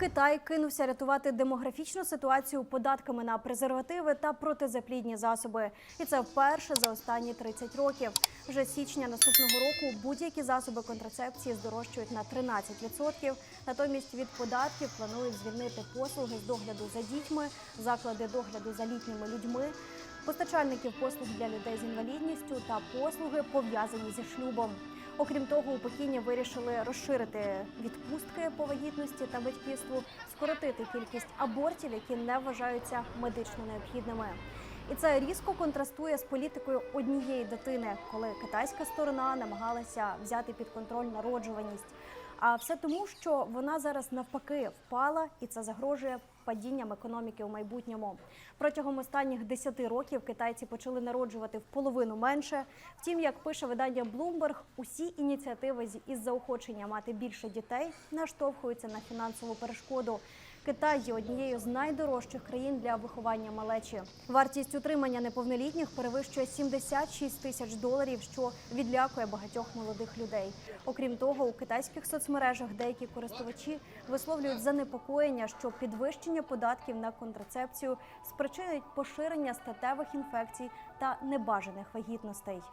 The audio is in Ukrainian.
Китай кинувся рятувати демографічну ситуацію податками на презервативи та протизаплідні засоби. І це вперше за останні 30 років. Вже з січня наступного року будь-які засоби контрацепції здорожчують на 13%. Натомість від податків планують звільнити послуги з догляду за дітьми, заклади догляду за літніми людьми, постачальників послуг для людей з інвалідністю та послуги пов'язані зі шлюбом. Окрім того, у Пекіні вирішили розширити відпустки по вагітності та батьківству, скоротити кількість абортів, які не вважаються медично необхідними. І це різко контрастує з політикою однієї дитини, коли китайська сторона намагалася взяти під контроль народжуваність. А все тому, що вона зараз навпаки впала, і це загрожує падінням економіки у майбутньому. Протягом останніх 10 років китайці почали народжувати в половину менше. Втім, як пише видання Bloomberg, усі ініціативи із заохочення мати більше дітей наштовхуються на фінансову перешкоду. Китай є однією з найдорожчих країн для виховання малечі. Вартість утримання неповнолітніх перевищує 76 тисяч доларів, що відлякує багатьох молодих людей. Окрім того, у китайських соцмережах деякі користувачі висловлюють занепокоєння, що підвищення податків на контрацепцію спричинить поширення статевих інфекцій та небажаних вагітностей.